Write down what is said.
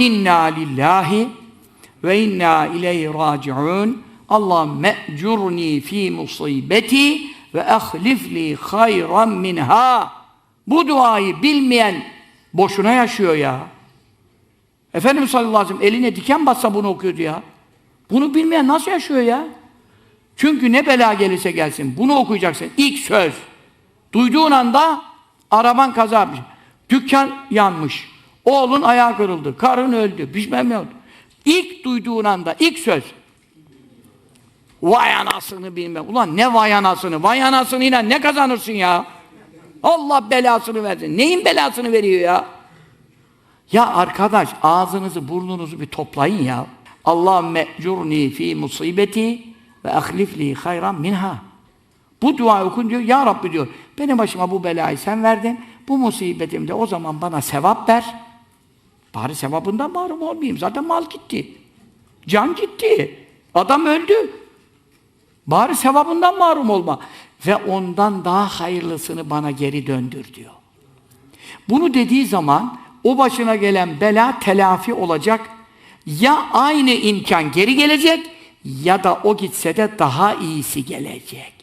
İnna lillahi ve inna ileyhi raciun. Allah me'curni fi musibeti ve ahlifli hayran minha. Bu duayı bilmeyen boşuna yaşıyor ya. Efendimiz sallallahu aleyhi ve sellem eline diken bassa bunu okuyordu ya. Bunu bilmeyen nasıl yaşıyor ya? Çünkü ne bela gelirse gelsin bunu okuyacaksın. İlk söz. Duyduğun anda araban kaza yapmış. Dükkan yanmış. Oğlun ayağı kırıldı. Karın öldü. Bilmem ne. İlk duyduğun anda ilk söz. Vay anasını bilmem. Ulan ne vay anasını? Vay anasını yine ne kazanırsın ya? Allah belasını versin. Neyin belasını veriyor ya? Ya arkadaş ağzınızı burnunuzu bir toplayın ya. Allah me'curni fi musibeti ve ahlifli hayran minha. Bu dua okun diyor. Ya Rabbi diyor. Benim başıma bu belayı sen verdin. Bu musibetimde o zaman bana sevap ver. Bari sevabından mahrum olmayayım. Zaten mal gitti. Can gitti. Adam öldü. Bari sevabından mahrum olma. Ve ondan daha hayırlısını bana geri döndür diyor. Bunu dediği zaman o başına gelen bela telafi olacak. Ya aynı imkan geri gelecek ya da o gitse de daha iyisi gelecek.